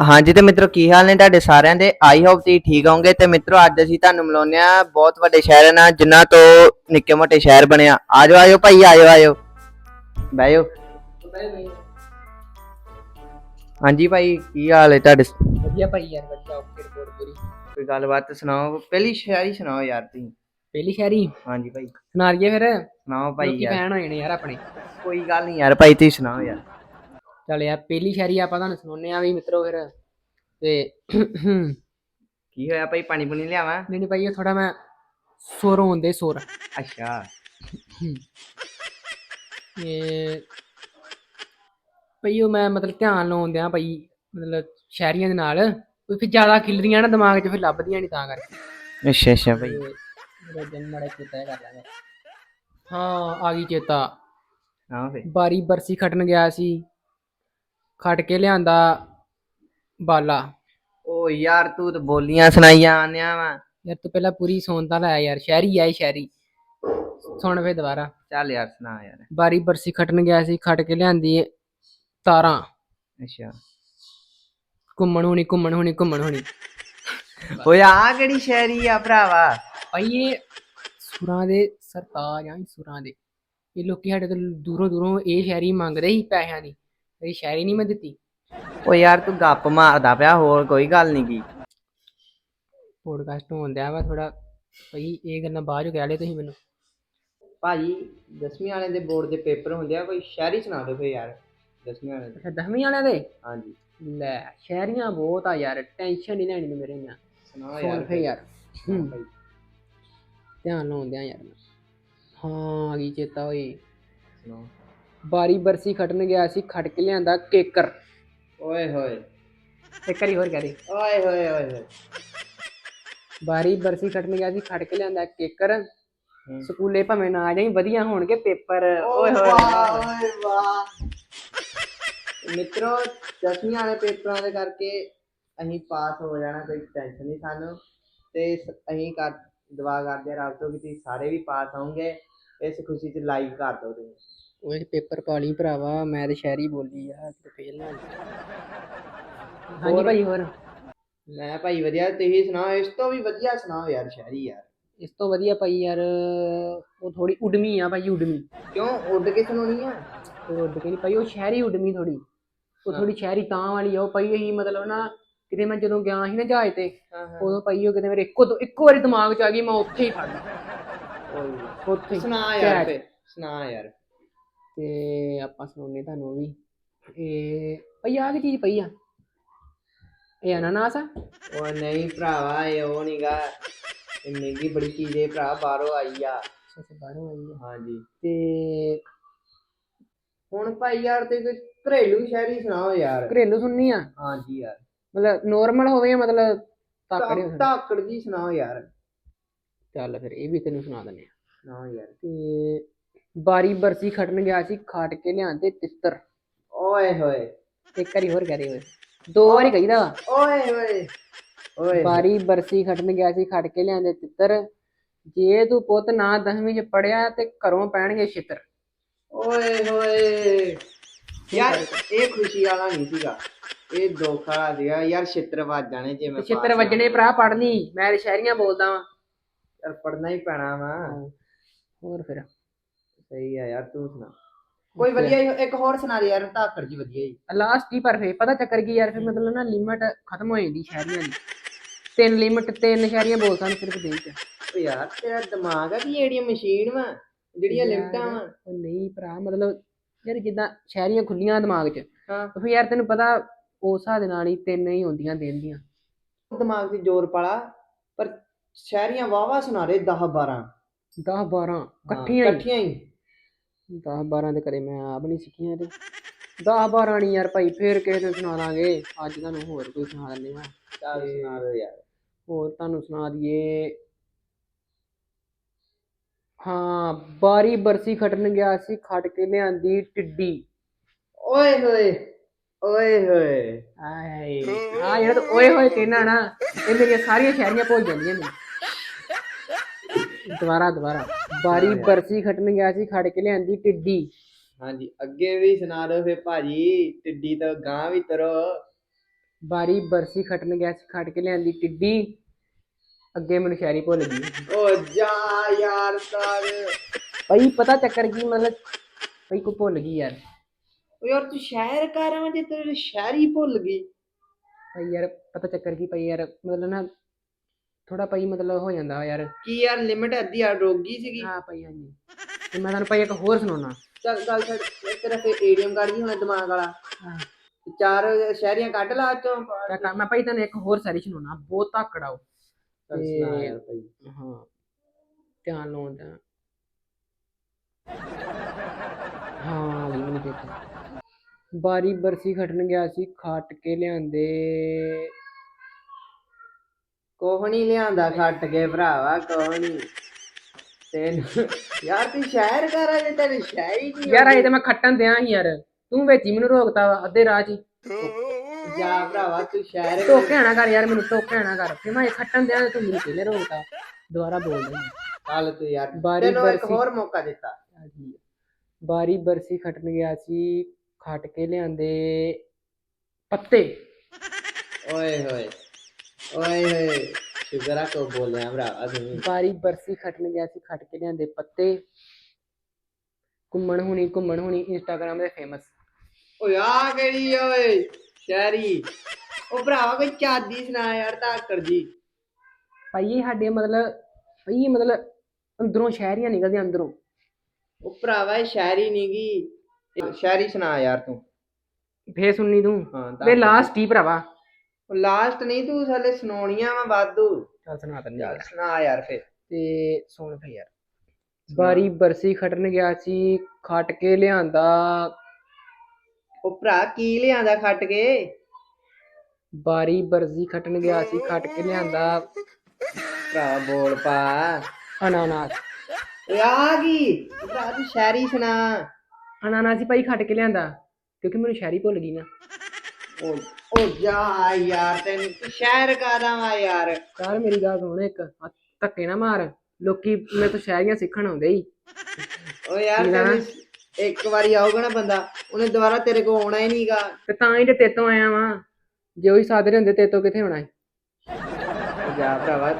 ਹਾਂਜੀ ਤੇ ਮਿੱਤਰੋ ਕੀ ਹਾਲ ਨੇ ਤੁਹਾਡੇ ਸਾਰਿਆਂ ਦੇ? ਆਈ ਹੋਪ ਤੁਸੀਂ ਠੀਕ ਹੋਵੋਗੇ। ਤੇ ਮਿੱਤਰੋ ਅੱਜ ਅਸੀਂ ਤੁਹਾਨੂੰ ਮਿਲਾਉਂਦੇ ਆ ਬਹੁਤ ਵੱਡੇ ਸ਼ਹਿਰ ਨਾਲ ਜਿਨ੍ਹਾਂ ਤੋਂ ਨਿੱਕੇ ਮੋਟੇ ਸ਼ਹਿਰ ਬਣਿਆ। ਆਜੋ ਆਜੋ ਭਾਈ ਆਜੋ ਆਜੋ। ਬਹਿਓ। ਹਾਂਜੀ ਭਾਈ ਕੀ ਹਾਲ ਹੈ ਤੁਹਾਡੇ? ਵਧੀਆ ਭਾਈ ਯਾਰ ਵਧੀਆ। ਓਕੇ ਰਿਪੋਰਟ ਪੂਰੀ। ਕੋਈ ਗੱਲਬਾਤ ਸੁਣਾਓ? ਪਹਿਲੀ ਸ਼ਾਇਰੀ ਸੁਣਾਓ ਯਾਰ ਤੁਸੀਂ। ਪਹਿਲੀ ਸ਼ਹਿਰੀ? ਹਾਂਜੀ ਭਾਈ। ਸੁਣਾਰੀਏ ਫਿਰ। ਸੁਣਾਓ ਭਾਈ ਲੋਕੀ ਯਾਰ। ਫੈਨ ਹੋ ਜਾਣੇ ਯਾਰ ਆਪਣੇ। ਕੋਈ ਗੱਲ ਨਹੀਂ ਯਾਰ ਭਾਈ ਤੁਸੀਂ ਸੁਣਾਓ ਯਾਰ। ਚੱਲ ਯਾਰ ਪਹਿਲੀ ਸ਼ਹਿਰੀ ਆਪਾਂ ਤੁਹਾਨੂੰ ਸੁਣਾਉਂਦੇ ਆ ਵੀ ਮਿੱਤਰੋ ਫਿਰ। ਤੇ ਨਹੀਂ ਕੀ ਹੋਇਆ ਭਾਈ? ਪਾਣੀ ਪੁਣੀ ਲਿਆਵਾਂ? ਨਹੀਂ ਭਾਈ ਇਹ ਥੋੜਾ ਮੈਂ ਸੁਰ ਹੁੰਦੇ ਸੁਰ। ਅੱਛਾ। ਇਹ ਭਈ ਉਹ ਮੈਂ ਮਤਲਬ ਧਿਆਨ ਲਾਉਂਦਿਆਂ ਆ ਭਾਈ ਮਤਲਬ ਸ਼ਹਿਰੀਆਂ ਦੇ ਨਾਲ। ਉਹ ਫਿਰ ਜ਼ਿਆਦਾ ਖਿਲਰੀਆਂ ਨਾ ਦਿਮਾਗ 'ਚ ਫਿਰ ਲੱਭਦੀਆਂ ਨਹੀਂ ਤਾਂ ਕਰਕੇ। ਅੱਛਾ ਅੱਛਾ ਭਾਈ। ਮੇਰਾ ਜਨ ਮੜਾ ਚੇਤਾ ਕਰ ਲਾਂਗੇ ਹਾਂ ਆ ਗਈ ਚੇਤਾ। ਹਾਂ ਫੇ ਬਾਰੀ ਬਰਸੀ ਖਟਣ ਗਿਆ ਸੀ। ਖਟ ਕੇ ਲਿਆਂਦਾ ਬਾਲਾ। ਓ ਯਾਰ ਤੂੰ ਤਾਂ ਬੋਲੀਆਂ ਸੁਣਾਈਆਂ ਆਨਿਆ ਵਾ। ਯਾਰ ਤੂੰ ਪਹਿਲਾਂ ਪੂਰੀ ਸੁਣਦਾ ਲੈ ਯਾਰ ਸ਼ਹਿਰੀ ਆਏ ਸ਼ਹਿਰੀ। ਸੁਣ ਫੇ ਦੁਬਾਰਾ। ਚੱਲ ਯਾਰ ਸੁਣਾ ਯਾਰ। ਬਾਰੀ ਬਰਸੀ ਖਟਣ ਗਿਆ ਸੀ ਖਟ ਕੇ ਲਿਆਂਦੀ ਤਾਰਾਂ। ਅੱਛਾ। ਘੁੰਮਣ ਹੋਣੀ ਘੁੰਮਣ ਹੋਣੀ ਘੁੰਮਣ ਹੋਣੀ। ਓਏ ਆ ਕਿਹੜੀ ਸ਼ਾਇਰੀ ਆ ਭਰਾਵਾ? ਭਾਈ ਇਹ ਸੁਰਾਂ ਦੇ ਸਰਤਾਜ ਆਂ ਸੁਰਾਂ ਦੇ। ਇਹ ਲੋਕੀ ਸਾਡੇ ਤੋਂ ਦੂਰੋਂ ਦੂਰੋਂ ਇਹ ਸ਼ਾਇਰੀ ਮੰਗਦੇ ਸੀ ਪੈਸਿਆਂ ਦੀ। ਇਹ ਸ਼ਾਇਰੀ ਨਹੀਂ ਮੈਂ ਦਿੱਤੀ। ਓ ਯਾਰ ਤੂੰ ਗੱਪ ਮਾਰਦਾ ਪਿਆ ਹੋਰ ਕੋਈ ਗੱਲ ਨਹੀਂ ਕੀ ਪੋਡਕਾਸਟ ਹੋਣ ਵਾ ਥੋੜਾ ਭਾਈ ਇਹ ਗੱਲਾਂ ਬਾਅਦ ਚ ਕਹਿ ਲਿਓ ਤੁਸੀਂ ਮੈਨੂੰ। ਭਾਜੀ 10ਵੀਂ ਵਾਲੇ ਦੇ ਬੋਰਡ ਦੇ ਪੇਪਰ ਹੁੰਦੇ ਆ ਕੋਈ ਸ਼ਾਇਰੀ ਸੁਣਾ ਦਿਓ ਫੇ ਯਾਰ 10ਵੀਂ ਵਾਲੇ ਦੇ। ਅੱਛਾ ਦਸਵੀਂ ਵਾਲਿਆਂ ਦੇ? ਹਾਂਜੀ। ਲੈ ਸ਼ਹਿਰੀਆਂ ਬਹੁਤ ਆ ਯਾਰ ਟੈਨਸ਼ਨ ਨਹੀਂ ਲੈਣੀ ਮੇਰੇ ਨਾਲ। ਸੁਣ ਯਾਰ ਫੇ ਯਾਰ। ਧਿਆਨ ਲਾਉਂਦਿਆਂ ਯਾਰ। ਹਾਂ ਆ ਗਈ ਚੇਤਾ ਓਏ। ਸੁਣਾਓ। ਬਾਰੀ ਬਰਸੀ ਖਟਣ ਗਿਆ ਸੀ ਖਟ ਕੇ ਲਿਆਂਦਾ ਕੇਕਰ। ਓਏ ਹੋਏ। ਇੱਕ ਵਾਰੀ ਹੋਰ ਕਹਿ ਦੇ। ਓਏ ਹੋਏ ਓਏ ਹੋਏ। ਬਾਰੀ ਬਰਸੀ ਖਟਣ ਗਿਆ ਸੀ ਖਟ ਕੇ ਲਿਆਂਦਾ ਕੇਕਰ। ਹੂੰ। ਸਕੂਲੇ ਭਾਵੇਂ ਨਾ ਜਾਈ ਵਧੀਆ ਹੋਣਗੇ ਪੇਪਰ। ਓਏ ਹੋਏ। ਓਏ ਵਾਹ। ਮਿੱਤਰੋ 10ਵੀਂ ਵਾਲੇ ਪੇਪਰਾਂ ਦੇ ਕਰਕੇ ਅਸੀਂ ਪਾਸ ਹੋ ਜਾਣਾ ਕੋਈ ਟੈਨਸ਼ਨ ਨਹੀਂ ਸਾਨੂੰ। ਤੇ ਸ- ਅਸੀਂ ਕਰ ਦੁਆ ਕਰਦੇ ਆ ਰੱਬ ਤੋਂ ਕਿ ਤੁਸੀਂ ਸਾਰੇ ਵੀ ਪਾਸ ਹੋਵੋਗੇ। ਇਸ ਖੁਸ਼ੀ 'ਚ ਲਾਈਵ ਕਰ ਦਿਓ ਤੁਸੀਂ। ਓਏ ਪੇਪਰ ਪਾ ਲਈ ਭਰਾਵਾ ਮੈਂ ਤੇ ਸ਼ਹਿਰੀ ਬੋਲੀ ਆ ਕਿਤੇ ਫੇਲ ਨਾ ਹੋ। ਹਾਂਜੀ ਹੋਰ? ਭਾਈ ਹੋਰ? ਮੈਂ ਭਾਈ ਵਧੀਆ ਤੁਸੀਂ ਸੁਣਾਓ? ਇਸ ਤੋਂ ਵੀ ਵਧੀਆ ਸੁਣਾਓ ਯਾਰ ਸ਼ਾਇਰੀ ਯਾਰ। ਇਸ ਤੋਂ ਵਧੀਆ ਭਾਈ ਯਾਰ ਉਹ ਥੋੜੀ ਉਡਮੀ ਆ ਭਾਈ ਉਡਮੀ। ਕਿਉਂ? ਉੱਡ ਕੇ ਸੁਣਾਉਣੀ ਆ? ਉਹ ਉੱਡ ਕੇ ਨਹੀਂ ਭਾਈ ਉਹ ਸ਼ਹਿਰੀ ਉਡਮੀ ਥੋੜੀ ਉਹ ਥੋੜੀ ਸ਼ਹਿਰੀ ਤਾਂ ਵਾਲੀ ਆ ਉਹ ਭਾਈ ਇਹੀ ਮਤਲਬ ਨਾ ਕਿਤੇ ਮੈਂ ਜਦੋਂ ਗਿਆ ਸੀ ਨਾ ਜਹਾਜ਼ ਤੇ ਉਦੋਂ ਭਾਈ ਉਹ ਕਿਤੇ ਮੇਰੇ ਇੱਕੋ ਦੋ ਇੱਕੋ ਵਾਰੀ ਦਿਮਾਗ 'ਚ ਆ ਗਈ ਮੈਂ ਉੱਥੇ ਹੀ ਫੜ ਲਈ ਉੱਥੇ ਹੀ। ਸੁਣਾ ਯਾਰ ਸੁਣਾ ਯਾਰ। ਤੇ ਆਪਾਂ ਸੁਣਾਉਣੇ ਤੁਹਾਨੂੰ ਵੀ। ਇਹ ਭਈ ਆ ਕੀ ਚੀਜ਼ ਪਈ ਆ? ਇਹ ਅਨਾਨਾਸ ਆ? ਉਹ ਨਹੀਂ ਭਰਾਵਾ ਇਹ ਉਹ ਨਹੀਂਗਾ ਇਹ ਮਹਿੰਗੀ ਬੜੀ ਚੀਜ਼ ਹੈ ਭਰਾ ਬਾਹਰੋਂ ਆਈ ਆ। ਅੱਛਾ ਬਾਹਰੋਂ ਆਈ ਆ। ਹਾਂਜੀ। ਤੇ ਹੁਣ ਭਾਈ ਯਾਰ ਤੇ ਕੋਈ ਘਰੇਲੂ ਸ਼ਾਇਰੀ ਸੁਣਾਓ ਯਾਰ। ਘਰੇਲੂ ਸੁਣਨੀ ਆ? ਹਾਂਜੀ ਯਾਰ। ਮਤਲਬ ਨੋਰਮਲ ਹੋਵੇ ਜਾਂ ਮਤਲਬ ਤਾਕੜੇ ਧਾਕੜ ਜੀ ਸੁਣਾਓ ਯਾਰ। ਚੱਲ ਫਿਰ ਇਹ ਵੀ ਤੈਨੂੰ ਸੁਣਾ ਦਿੰਦੇ ਆ। ਸੁਣਾਓ ਯਾਰ। ਤੇ ਬਾਰੀ ਬਰਸੀ ਖਟਣ ਗਿਆ ਸੀ ਖਾਟ ਕੇ ਲਿਆਂਦੇ ਤਿੱਤਰ ਓਏ ਹੋਏ। ਇੱਕ ਵਾਰੀ ਹੋਰ ਕਹਦੇ ਓਏ। ਦੋ ਵਾਰੀ ਕਹੀਦਾ ਵਾ। ਓਏ ਹੋਏ ਓਏ। ਬਾਰੀ ਬਰਸੀ ਖਟਣ ਗਿਆ ਸੀ ਖਟ ਕੇ ਲਿਆਂਦੇ ਤਿੱਤਰ ਜੇ ਤੂੰ ਪੁੱਤ ਨਾ ਦਸਵੀਂ ਚ ਪੜਿਆ ਤੇ ਘਰੋਂ ਪੈਣਗੇ ਛਿੱਤਰ। ਓਏ ਹੋਏ। ਯਾਰ ਇਹ ਖੁਸ਼ੀ ਵਾਲਾ ਨਹੀਂ ਸੀਗਾ। ਇਹ ਦੁੱਖ ਵਾਲਾ ਸੀਗਾ। ਯਾਰ ਛਿੱਤਰ ਵੱਜ ਜਾਣੇ ਜੇ ਮੈਂ ਛਿੱਤਰ ਵੱਜਣੇ ਭਰਾ ਪੜਨੀ ਮੈਂ ਤੇ ਸ਼ਹਿਰੀਆਂ ਬੋਲਦਾ ਵਾਂ। ਯਾਰ ਪੜਨਾ ਹੀ ਪੈਣਾ ਵਾ। ਹੋਰ ਫਿਰ। ਸਹੀ ਆ ਯਾਰ ਤੂੰ ਸੁਣਾ। ਕੋਈ ਵਧੀਆ ਇੱਕ ਹੋਰ ਸੁਣਾ ਦੇ ਯਾਰ ਧਾਕੜ ਜੀ ਵਧੀਆ ਜੀ ਲਾਸਟ ਹੀ ਪਰ ਫੇ ਪਤਾ ਚੱਕਰ ਕੀ ਯਾਰ ਫਿਰ ਮਤਲਬ ਨਾ ਲਿਮਟ ਖਤਮ ਹੋ ਜਾਂਦੀ ਸ਼ਹਿਰੀਆਂ ਦੀ। ਤਿੰਨ ਲਿਮਟ ਤਿੰਨ ਸ਼ਹਿਰੀਆਂ ਬੋਲ ਸਨ ਸਿਰਫ ਦੇ ਚ। ਓ ਯਾਰ ਤੇਰਾ ਦਿਮਾਗ ਆ ਕਿ ਜਿਹੜੀਆਂ ਮਸ਼ੀਨ ਵਾ ਜਿਹੜੀਆਂ ਲਿਮਟਾਂ ਵਾ। ਉਹ ਨਹੀਂ ਭਰਾ ਮਤਲਬ ਯਾਰ ਜਿੱਦਾਂ ਸ਼ਹਿਰੀਆਂ ਖੁੱਲੀਆਂ ਦਿਮਾਗ 'ਚ ਹਾਂ। ਫਿਰ ਯਾਰ ਤੈਨੂੰ ਪਤਾ ਉਸ ਹਿਸਾਬ ਦੇ ਨਾਲ ਹੀ ਤਿੰਨ ਹੀ ਹੁੰਦੀਆਂ ਦਿਨ ਦੀਆਂ। ਦਿਮਾਗ 'ਤੇ ਜ਼ੋਰ ਪਾਲਾ ਪਰ ਸ਼ਹਿਰੀਆਂ ਵਾਵਾ ਸੁਣਾ ਰਹੇ 10 12 10 12 ਇਕੱਠੀਆਂ ਹੀ। ਇਕੱਠੀਆਂ ਹੀ। 10 12 ਤੇ ਕਦੇ ਮੈਂ ਆਪ ਨਹੀਂ ਸਿੱਖੀਆਂ ਤੇ 10 12 ਨਹੀਂ ਯਾਰ ਭਾਈ ਫੇਰ ਕਿਸੇ ਦਿਨ ਸੁਣਾ ਦਾਂਗੇ। ਅੱਜ ਤੁਹਾਨੂੰ ਹੋਰ ਕੋਈ ਸੁਣਾ ਦਿੰਦੇ ਆ। ਚੱਲ ਸੁਣਾ ਦੋ ਯਾਰ। ਹੋਰ ਤੁਹਾਨੂੰ ਸੁਣਾ ਦਈਏ। ਹਾਂ ਬਾਰੀ ਬਰਸੀ ਖਟਣ ਗਿਆ ਸੀ ਖਟ ਕੇ ਲਿਆਂਦੀ ਟਿੱਡੀ। ਓਏ ਹੋਏ ਓਏ ਹੋਏ। ਆਏ ਆ ਜਿਹੜਾ ਤੂੰ ਓਏ ਹੋਏ ਕਹਿਣਾ ਨਾ ਇਹ ਮੇਰੀਆਂ ਸਾਰੀਆਂ ਸ਼ਾਇਰੀਆਂ ਭੁੱਲ ਜਾਂਦੀਆਂ ਨੇ। ਦੁਬਾਰਾ ਦੁਬਾਰਾ। ਬਾਰੀ ਬਰਸੀ ਖਟਣ ਗਿਆ ਸੀ ਖੜ ਕੇ ਲਿਆਂਦੀ ਟਿੱਡੀ। ਹਾਂਜੀ ਅੱਗੇ ਵੀ ਸੁਣਾ ਦਿਓ ਫੇ ਭਾਜੀ ਟਿੱਡੀ ਤੋਂ ਗਾਂ ਵੀ ਤਰੋ ਬਾਰੀ ਬਰਸੀ ਖਟਣ ਗਿਆ ਸੀ ਖਟ ਕੇ ਲਿਆਂਦੀ ਟਿੱਡੀ। ਅੱਗੇ ਮੈਨੂੰ ਸ਼ਾਇਰੀ ਭੁੱਲ ਗਈ। ਓ ਜਾ ਯਾਰ ਸਰ। ਭਾਈ ਪਤਾ ਚੱਕਰ ਕੀ ਮਤਲਬ? ਭਾਈ ਕੋ ਭੁੱਲ ਗਈ ਯਾਰ। ਓ ਯਾਰ ਤੂੰ ਸ਼ਹਿਰ ਕਰ ਰਹਾ ਜੇ ਤੇਰੇ ਸ਼ਹਿਰ ਹੀ ਭੁੱਲ ਗਈ। ਭਾਈ ਯਾਰ ਪਤਾ ਚੱਕਰ ਕੀ ਭਾਈ ਯਾਰ ਮਤਲਬ ਨਾ ਥੋੜਾ ਭਾਈ ਮਤਲਬ ਹੋ ਜਾਂਦਾ ਯਾਰ। ਕੀ ਯਾਰ ਲਿਮਟ ਅੱਧੀ ਆ ਰੋਗੀ ਸੀਗੀ। ਹਾਂ ਭਾਈ ਹਾਂਜੀ। ਤੇ ਮੈਂ ਤੁਹਾਨੂੰ ਭਾਈ ਇੱਕ ਹੋਰ ਸੁਣਾਉਣਾ। ਚੱਲ ਗੱਲ ਛੱਡ ਇਹ ਤੇਰਾ ਫੇ ਏਡੀਐਮ ਕਾਰਡ ਵੀ ਹੋਣਾ ਦਿਮਾਗ ਵਾਲਾ। ਹਾਂ। ਚਾਰ ਸ਼ਹਿਰੀਆਂ ਕੱਢ ਲਾ ਚੋਂ ਕਿਆ ਕਰ- ਮੈਂ ਭਾਈ ਤੁਹਾਨੂੰ ਇੱਕ ਹੋਰ ਸਾਰੀ ਸੁਣਾਉਣਾ ਬਹੁਤ ਤੇ- ਭਾਈ। ਹਾਂ ਧਿਆਨ ਲਾਉਣ ਦਾ। ਹਾਂ ਜੀ ਮੈਨੂੰ ਚੇਤਾ ਬਾਰੀ ਬਰਸੀ ਖਟਣ ਗਿਆ ਸੀ ਖੱਟ ਕੇ ਲਿਆਂਦੇ। ਕੋਹ ਨਹੀਂ ਲਿਆਂਦਾ ਖੱਟ ਕੇ ਭਰਾਵਾ ਕੋਹ ਨਹੀਂ ਤੈਨੂੰ ਯਾਰ ਤੂੰ ਸ਼ਹਿਰ ਕਰ ਆ ਜੇ ਤੇਰੇ ਸ਼ਹਿਰ ਹੀ ਨਹੀਂ ਯਾਰ ਅਜੇ ਤਾਂ ਮੈਂ ਖੱਟਣ ਦਿਆਂ ਸੀ ਯਾਰ। ਤੂੰ ਵਿੱਚ ਹੀ ਮੈਨੂੰ ਰੋਕਤਾ ਵਾ ਅੱਧੇ ਰਾਹ 'ਚ ਹੀ। ਜਾ ਭਰਾਵਾ ਤੂੰ ਸ਼ਹਿਰ ਧੋਕੇ ਆਣਾ ਕਰ ਯਾਰ ਮੈਨੂੰ ਧੋਕੇ ਆਣਾ ਕਰ। ਫਿਰ ਮੈਂ ਖੱਟਣ ਦਿਆਂ ਤੇ ਤੂੰ ਮੈਨੂੰ ਪਹਿਲੇ ਰੋਕਤਾ? ਦੁਬਾਰਾ ਬੋਲ ਰਹੀ ਚੱਲ ਤੂੰ ਯਾਰ ਬਾਰੀ ਤੈਨੂੰ ਇੱਕ ਬਰਸੀ- ਹੋਰ ਮੌਕਾ ਦਿੱਤਾ। ਬਾਰੀ ਬਰਸੀ ਖਟਣ ਗਿਆ ਸੀ ਖੱਟ ਕੇ ਲਿਆਂਦੇ ਪੱਤੇ। ਓਏ ਹੋਏ। ਓਏ ਹੋਏ ਸ਼ੁਕਰ ਆ ਕੋ ਬੋਲਿਆ ਭਰਾਵਾ ਤੂੰ ਬਾਰੀ ਬਰਸੀ ਖਟਣ ਗਿਆ ਸੀ ਖੱਟ ਕੇ ਲਿਆਂਦੇ ਪੱਤੇ। ਘੁੰਮਣ ਹੁਣੀ ਘੁੰਮਣ ਹੁਣੀ ਇੰਸਟਾਗ੍ਰਾਮ ਦੇ ਫੇਮਸ ਓਏ ਆ ਕਿਹੜੀ ਆ ਓਏ? ਸ਼ਹਿਰੀ। ਉਹ ਭਰਾਵਾ ਕੋਈ ਚਾਦੀ ਸੁਣਾ ਯਾਰ ਧਾਕੜ ਜੀ। ਭਾਈ ਇਹ ਸਾਡੇ ਮਤਲਬ ਭਾਈ ਇਹ ਮਤਲਬ ਅੰਦਰੋਂ ਸ਼ਹਿਰੀਆਂ ਨਿਕਲਦੀਆਂ ਅੰਦਰੋਂ। ਉਹ ਭਰਾਵਾ ਇਹ ਸ਼ਹਿਰੀ ਨੀਗੀ ਸ਼ਹਿਰੀ ਸੁਣਾ ਯਾਰ ਤੂੰ। ਫੇਰ ਸੁਣਨੀ ਤੂੰ? ਹਾਂ ਵੇ ਲਾਸਟ ਹੀ ਭਰਾਵਾ। ਲਾਸਟ ਨਹੀਂ ਤੂੰ ਹਲੇ ਸੁਣਾਉਣੀਆਂ ਵਾ ਵਾਧੂ। ਚੱਲ ਸੁਣਾ ਤੈਨੂੰ ਚੱਲ ਸੁਣਾ ਯਾਰ ਫੇਰ। ਤੇ ਸੁਣ ਫੇ ਯਾਰ। ਬਾਰੀ ਬਰਸੀ ਖਟਣ ਗਿਆ ਸੀ ਖੱਟ ਕੇ ਲਿਆਂਦਾ। ਉਹ ਭਰਾ ਕੀ ਲਿਆਂਦਾ ਖੱਟ ਕੇ? ਬਾਰੀ ਬਰਸੀ ਖਟਣ ਗਿਆ ਸੀ ਖੱਟ ਕੇ ਲਿਆਂਦਾ। ਭਰਾ ਬੋਲ ਪਾ। ਅਨਾਨਾਸ। ਆ ਗਈ। ਭਰਾ ਤੂੰ ਸ਼ਹਿਰੀ ਸੁਣਾ। ਅਨਾਨਾਸ ਹੀ ਭਾਈ ਖੱਟ ਕੇ ਲਿਆਂਦਾ ਕਿਉਂਕਿ ਮੈਨੂੰ ਸ਼ਾਇਰੀ ਭੁੱਲ ਗਈ ਨਾ। ਉਹ ਉਹ ਜਾ ਯਾਰ ਤੈਨੂੰ ਤੂੰ ਸ਼ਹਿਰ ਕਾਦਾ ਵਾ ਯਾਰ। ਯਾਰ ਮੇਰੀ ਗੱਲ ਸੁਣ ਇੱਕ ਧੱਕੇ ਨਾ ਮਾਰ। ਲੋਕੀ ਮੇਰੇ ਤੋਂ ਸ਼ਾਇਰੀਆਂ ਸਿੱਖਣ ਆਉਂਦੇ ਹੀ ਓ ਯਾਰ ਕੀ? ਤੈਨੂੰ ਇੱਕ ਵਾਰੀ ਆਊਗਾ ਨਾ ਬੰਦਾ ਉਹਨੇ ਦੁਬਾਰਾ ਤੇਰੇ ਕੋਲ ਆਉਣਾ ਹੀ ਨਹੀਂਗਾ ਤੇ ਤਾਂ ਹੀ ਤੇ ਤੇਤੋਂ ਆਇਆ ਵਾਂ। ਜੇ ਉਹੀ ਸਾਦਰੇ ਹੁੰਦੇ ਤੇਤੋਂ ਕਿੱਥੇ ਹੋਣਾ ਸੀ? ਜਾ ਭਰਾਵਾ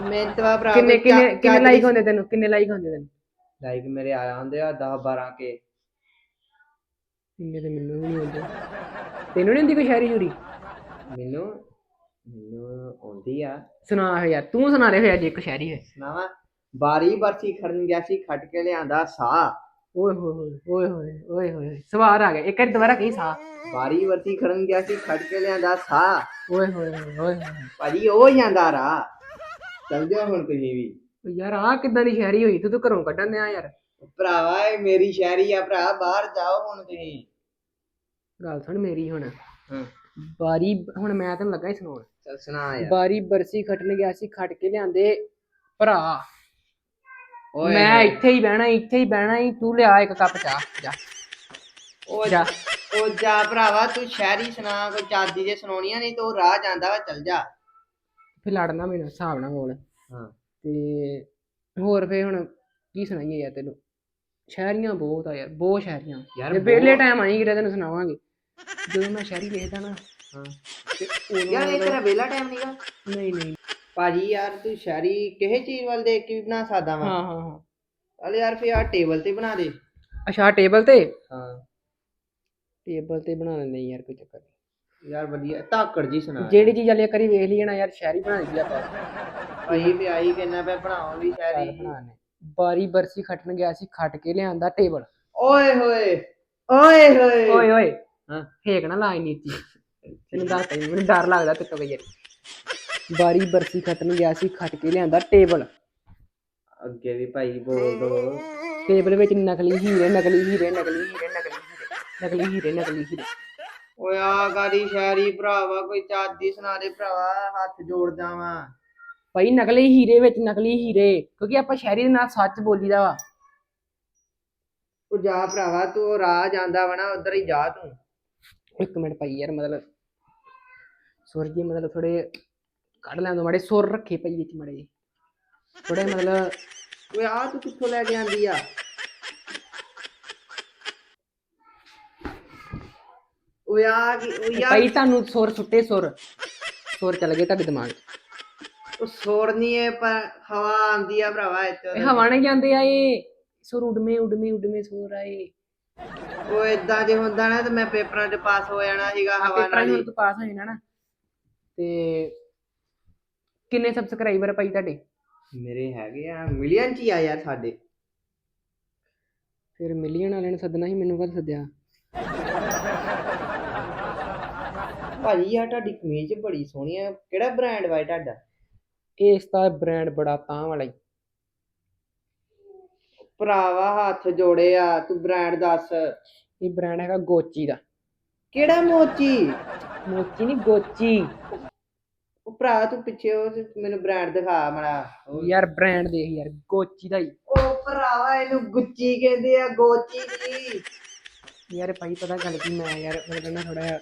ਮਿਹਨਤ ਵਾ ਭਰਾ ਕਿੰਨੇ ਕਿੰਨੇ ਕਿੰਨੇ ਲਾਈਕ ਹੁੰਦੇ ਤੈਨੂੰ? ਕਿੰਨੇ ਲਾਈਕ ਹੁੰਦੇ ਤੈਨੂੰ? ਲਾਈਕ ਮੇਰੇ ਆਇਆ ਹੁੰਦੇ ਆ 10 12 ਕੇ। ਇੰਨੇ ਤੇ ਮੈਨੂੰ ਵੀ ਨਹੀਂ ਹੁੰਦੇ ਤੈਨੂੰ ਨਹੀਂ ਹੁੰਦੀ ਕੋਈ ਸ਼ਾਇਰੀ ਸ਼ੂਰੀ? ਮੈਨੂੰ ਮੈਨੂੰ ਆਉਂਦੀ ਆ। ਸੁਣਾ ਯਾਰ ਤੂੰ ਸੁਣਾ ਰਿਹਾ ਹੋਇਆ ਜੇ ਇੱਕ ਸ਼ਾਇਰੀ ਹੈ ਸੁਣਾਵਾ? ਬਾਰੀ ਬਰਸੀ ਖੜਨ ਗਿਆ ਸੀ ਖੱਟ ਕੇ ਲਿਆਂਦਾ ਸਾਹ। ਓਏ ਹੋਏ ਹੋਏ ਓਏ ਹੋਏ ਓਏ ਹੋਏ ਸਵਾਰ ਆ ਗਿਆ ਇੱਕ ਵਾਰੀ ਦੁਬਾਰਾ ਕਹੀ ਸਾ ਬਾਰੀ ਬਰਸੀ ਖੜਨ ਗਿਆ ਸੀ ਖੱਟ ਕੇ ਲਿਆਂਦਾ ਸਾਹ। ਓਏ ਹੋਏ ਓਏ ਭਾਜੀ ਉਹ ਜਾਂਦਾ ਰਾ ਚੱਲ ਜਾਓ ਹੁਣ ਤੁਸੀਂ ਵੀ? ਯਾਰ ਆ ਕਿੱਦਾਂ ਦੀ ਸ਼ਾਇਰੀ ਹੋਈ? ਤੂੰ ਤੂੰ ਘਰੋਂ ਕੱਢਣ ਦਿਆ ਯਾਰ। ਭਰਾਵਾ ਇਹ ਮੇਰੀ ਸ਼ਾਇਰੀ ਆ ਭਰਾ ਬਾਹਰ ਜਾਓ ਹੁਣ ਤੁਸੀਂ। ਗੱਲ ਸੁਣ ਮੇਰੀ ਹੁਣ। ਹਾਂ। ਬਾਰੀ ਹੁਣ ਮੈਂ ਤੈਨੂੰ ਲੱਗਾ ਹੀ ਸੁਣਾਉਣ। ਚੱਲ ਸੁਣਾ ਯਾਰ। ਬਾਰੀ ਬਰਸੀ ਖਟਣ ਗਿਆ ਸੀ ਖਟ ਕੇ ਲਿਆਂਦੇ ਭਰਾ। ਓਏ। ਮੈਂ ਇੱਥੇ ਹੀ ਬਹਿਣਾ ਇੱਥੇ ਹੀ ਬਹਿਣਾ ਹੀ ਤੂੰ ਲਿਆ ਇੱਕ ਕੱਪ ਚਾਹ ਜਾ। ਉਹ ਜਾ। ਉਹ ਜਾ ਭਰਾਵਾ ਤੂੰ ਸ਼ਾਇਰੀ ਸੁਣਾ ਕੋਈ ਚਾਦੀ ਦੇ ਸੁਣਾਉਣੀਆਂ ਨਹੀਂ ਤੂੰ ਰਾਹ ਜਾਂਦਾ ਵਾ ਚੱਲ ਜਾ। ਫਿਰ ਲੜਨਾ ਮੈਨੂੰ ਹਿਸਾਬ ਨਾਲ ਬੋਲ ਹਾਂ। ਤੇ ਹੋਰ ਫੇ ਹੁਣ ਕੀ ਸੁਣਾਈਏ ਯਾਰ ਤੈਨੂੰ? ਸ਼ਾਇਰੀਆਂ ਬਹੁਤ ਆ ਯਾਰ ਬਹੁਤ ਸ਼ਾਇਰੀਆਂ ਯਾਰ ਜੇ ਵਿਹਲੇ ਟਾਈਮ ਆਈ ਕਿਤੇ ਤੈਨੂੰ ਸੁਣਾਵਾਂਗੇ। ਜਦੋਂ ਮੈਂ ਸ਼ਾਇਰੀ ਲਿਖਦਾ ਨਾ ਹਾਂ। ਤੇ ਉਦੋਂ ਯਾਰ ਇਹ ਤੇਰਾ ਵਿਹਲਾ ਟਾਈਮ ਨਹੀਂਗਾ ਨਹੀਂ ਨਹੀਂ। ਭਾਜੀ ਯਾਰ ਤੂੰ ਸ਼ਾਇਰੀ ਕਿਸੇ ਚੀਜ਼ ਵੱਲ ਦੇਖ ਕੇ ਵੀ ਬਣਾ ਸਕਦਾ ਵਾ? ਹਾਂ ਹਾਂ ਹਾਂ। ਚੱਲ ਯਾਰ ਫੇ ਆ ਟੇਬਲ ਤੇ ਬਣਾ ਦੇ। ਅੱਛਾ ਟੇਬਲ ਤੇ? ਹਾਂ। ਟੇਬਲ ਤੇ ਬਣਾ ਲੈਂਦੇ ਯਾਰ ਕੋਈ ਚੱਕਰ ਨਹੀਂ ਯਾਰ ਵਧੀਆ ਧਾਕੜ ਜੀ ਸੁਣਾ। ਜਿਹੜੀ ਚੀਜ਼ ਵਾਲੀ ਕਰੀ ਵੇਖ ਲਈ ਨਾ ਯਾਰ ਸ਼ਾਇਰੀ ਬਣਾ ਲਈ ਆਪਾਂ। ਭਾਈ ਤੇ ਆਈ ਕਿੰਨਾ ਪਿਆ ਬਣਾਉਣ ਵੀ ਚੱਲ ਸ਼ਾਇਰੀ ਬਣਾ ਲੈ ਬਾਰੀ ਬਰਸੀ ਖਟਣ ਗਿਆ ਸੀ ਖਟ ਕੇ ਲਿਆਂਦਾ ਟੇਬਲ। ਓਏ ਹੋਏ ਓਏ ਹੋਏ। ਓਏ ਓਏ ਹਾਂ ਫੇਕ ਨਾ ਲਾਈ ਨੀਤੀ। ਤੈਨੂੰ ਦੱਸ ਤਾ ਮੈਨੂੰ ਡਰ ਲੱਗਦਾ ਤੇ ਤੋਂ ਯਾਰ। ਬਾਰੀ ਬਰਸੀ ਖਟਣ ਗਿਆ ਸੀ ਖਟ ਕੇ ਲਿਆਂਦਾ ਟੇਬਲ। ਅੱਗੇ ਵੀ ਭਾਈ ਬੋਲ ਦੋ। ਟੇਬਲ ਵਿੱਚ ਨਕਲੀ ਹੀਰੇ ਨਕਲੀ ਹੀਰੇ ਨਕਲੀ ਹੀਰੇ ਨਕਲੀ ਹੀਰੇ ਨਕਲੀ ਹੀਰੇ ਨਕਲੀ ਹੀਰੇ। ਓਏ ਆ ਗਾੜੀ ਸ਼ਾਇਰੀ ਭਰਾਵਾ ਕੋਈ ਚਾਦੀ ਸੁਣਾ ਦੇ ਭਰਾਵਾ ਹੱਥ ਜੋੜਦਾ ਵਾਂ ਭਾਈ ਨਕਲੀ ਹੀਰੇ ਵਿੱਚ ਨਕਲੀ ਹੀਰੇ ਕਿਉਂਕਿ ਆਪਾਂ ਸ਼ਾਇਰੀ ਦੇ ਨਾਲ ਸੱਚ ਬੋਲੀਦਾ ਵਾ। ਉਹ ਜਾ ਭਰਾਵਾ ਤੂੰ ਉਹ ਰਾਹ ਜਾਂਦਾ ਵਾ ਨਾ ਉਧਰ ਹੀ ਜਾ ਤੂੰ। ਇੱਕ ਮਿੰਟ ਭਾਈ ਯਾਰ ਮਤਲਬ ਸੁਰ ਜੀ ਮਤਲਬ ਥੋੜੇ ਕੱਢ ਲੈਣ ਦੋ ਮਾੜੇ ਸੁਰ ਰੱਖੇ ਭਾਈ ਵਿੱਚ ਮਾੜੇ ਥੋੜੇ ਮਤਲਬ ਓਏ ਆ ਤੂੰ ਕਿੱਥੋਂ ਲੈ ਕੇ ਆਂਦੀ ਆ? ਉਹ ਆ ਕੀ ਉਹ ਯਾਰ ਭਾਈ ਤੁਹਾਨੂੰ ਸੁਰ ਸੁੱਟੇ ਸੁਰ। ਸੁਰ ਚੱਲ ਗਏ ਤੁਹਾਡੇ ਦਿਮਾਗ 'ਚ। ਉਹ ਸੋੜ ਨਹੀਂ ਹੈ ਪਰ ਹਵਾ ਆਂਦੀ ਆ ਭਰਾਵਾ ਇੱਥੇ ਇਹ ਹਵਾ ਨਾਲ ਜਾਂਦੇ ਆ ਇਹ? ਸੁਰ ਉਡਮੇ ਉਡਮੇ ਉਡਮੇ ਸੁਰ ਆਏ ਉਹ ਇਦਾਂ ਜੇ ਹੁੰਦਾ ਨਾ ਤੇ ਮੈਂ ਪੇਪਰਾਂ 'ਚ ਪਾਸ ਹੋ ਜਾਣਾ ਸੀਗਾ ਹਵਾ ਪੇਪਰਾਂ ਨਾਲ ਨੂੰ ਹੀ। ਤਾਂ ਪਾਸ ਹੋ ਜਾਣਾ ਨਾ। ਤੇ ਕਿੰਨੇ ਸਬਸਕ੍ਰਾਈਬਰ ਭਾਈ ਤੁਹਾਡੇ? ਮੇਰੇ ਹੈਗੇ ਆ ਮਿਲੀਅਨ 'ਚ ਹੀ ਆ ਯਾਰ ਸਾਡੇ। ਫਿਰ ਮਿਲੀਅਨ ਵਾਲਿਆਂ ਨੇ ਸੱਦਣਾ ਸੀ ਮੈਨੂੰ ਕਦ ਸੱਦਿਆ? ਭਾਜੀ ਯਾਰ ਤੁਹਾਡੀ ਕਮੀਜ਼ ਬੜੀ ਸੋਹਣੀ ਆ। ਕਿਹੜਾ ਬ੍ਰਾਂਡ ਵਾ ਇਹ ਤੁਹਾਡਾ? ਇਸ ਦਾ ਬ੍ਰਾਂਡ ਬੜਾ ਤਾਂ ਵਾਲਾ ਹੀ ਭਰਾਵਾ ਹੱਥ ਜੋੜੇ ਆ ਤੂੰ ਬ੍ਰਾਂਡ ਦੱਸ। ਇਹ ਬ੍ਰਾਂਡ ਹੈਗਾ ਗੋਚੀ ਦਾ। ਕਿਹੜਾ ਮੋਚੀ? ਮੋਚੀ ਨਹੀਂ ਗੋਚੀ। ਉਹ ਭਰਾ ਤੂੰ ਪਿੱਛੇ ਉਹ ਤੇ ਮੈਨੂੰ ਬ੍ਰਾਂਡ ਦਿਖਾ ਮੜਾ। ਯਾਰ ਬ੍ਰਾਂਡ ਦੇਖ ਯਾਰ ਗੋਚੀ ਦਾ ਹੀ ਉਹ ਭਰਾਵਾ ਇਹਨੂੰ ਗੁੱਚੀ ਕਹਿੰਦੇ ਆ ਗੋਚੀ ਦੀ। ਯਾਰ ਭਾਈ ਪਤਾ ਗੱਲ ਕੀ ਮੈਂ ਯਾਰ ਮੈਂ ਕਹਿੰਦਾ ਥੋੜਾ